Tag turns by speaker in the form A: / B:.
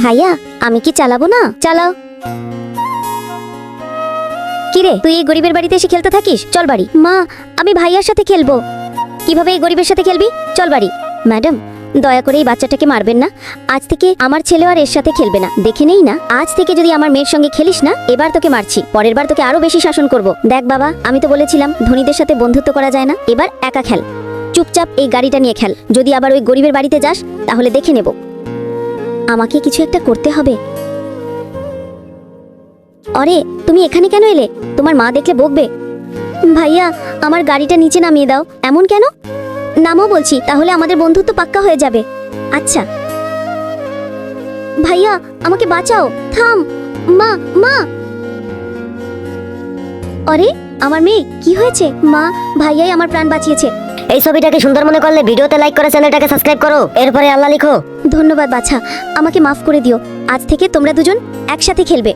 A: ভাইয়া, আমি কি চালাবো না? চালাও। কিরে, তুই এই গরিবের বাড়িতে এসে খেলতে থাকিস? চল বাড়ি। মা, আমি ভাইয়ার সাথে খেলব। কীভাবে এই গরিবের সাথে খেলবি? চল বাড়ি। ম্যাডাম, দয়া করে এই বাচ্চাটাকে মারবেন না। আজ থেকে আমার ছেলে আর এর সাথে খেলবে না। দেখে নেই না? আজ থেকে যদি আমার মেয়ের সঙ্গে খেলিস না, এবার তোকে মারছি। পরের বার তোকে আরও বেশি শাসন করব। দেখ বাবা, আমি তো বলেছিলাম, ধনীদের সাথে বন্ধুত্ব করা যায় না। এবার একা খেল। চুপচাপ এই গাড়িটা নিয়ে খেল। যদি আবার ওই গরিবের বাড়িতে যাস, তাহলে দেখে নেব। আমাকে কিছু একটা করতে হবে। অরে, তুমি এখানে কেন এলে? তোমার মা দেখলে বকবে। ভাইয়া, আমার গাড়িটা নিচে নামিয়ে দাও। এমন কেন? নামও বলছি, তাহলে আমাদের বন্ধুত্ব পাক্কা হয়ে যাবে। আচ্ছা। ভাইয়া, আমাকে বাঁচাও। থাম। মা মা। অরে, আমার মেয়ে, কি হয়েছে? মা, ভাইয়াই আমার প্রাণ বাঁচিয়েছে।
B: এই ছবিটাকে সুন্দর মনে করলে ভিডিওতে লাইক করে চ্যানেলটাকে সাবস্ক্রাইব করো। এরপরে আল্লাহ লিখো।
A: ধন্যবাদ, বাছা। আমাকে মাফ করে দিও। আজ থেকে তোমরা দুজন একসাথে খেলবে।